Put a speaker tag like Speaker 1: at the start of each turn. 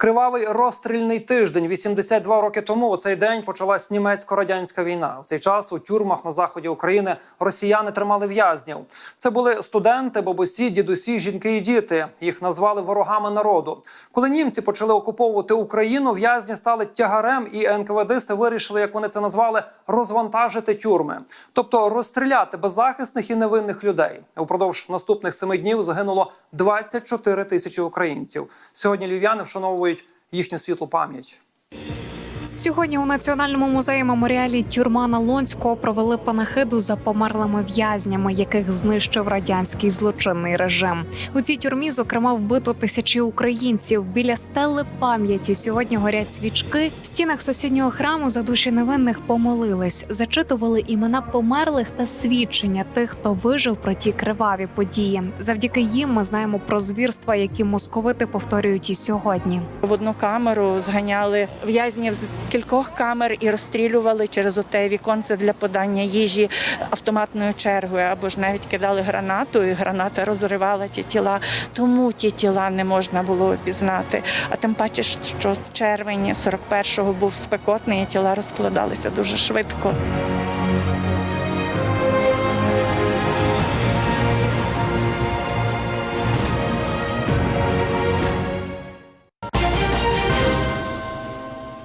Speaker 1: Кривавий розстрільний тиждень. 82 роки тому у цей день почалась німецько-радянська війна. У цей час у тюрмах на заході України росіяни тримали в'язнів. Це були студенти, бабусі, дідусі, жінки і діти. Їх назвали ворогами народу. Коли німці почали окуповувати Україну, в'язні стали тягарем, і НКВДисти вирішили, як вони це назвали, розвантажити тюрми, тобто розстріляти беззахисних і невинних людей. Упродовж наступних семи днів загинуло 24 тисячі українців. Сьогодні львів'яни вшановують їхню світлу пам'ять.
Speaker 2: Сьогодні у Національному музеї меморіалі тюрма Налонського провели панахиду за померлими в'язнями, яких знищив радянський злочинний режим. У цій тюрмі, зокрема, вбито тисячі українців. Біля стели пам'яті сьогодні горять свічки. В стінах сусіднього храму за душі невинних помолились, зачитували імена померлих та свідчення тих, хто вижив про ті криваві події. Завдяки їм ми знаємо про звірства, які московити повторюють і сьогодні.
Speaker 3: В одну камеру зганяли в'язнів з кількох камер і розстрілювали через оте віконце для подання їжі автоматною чергою, або ж навіть кидали гранату, і граната розривала ті тіла. Тому ті тіла не можна було опізнати. А тим паче, що червень 41-го був спекотний, і тіла розкладалися дуже швидко.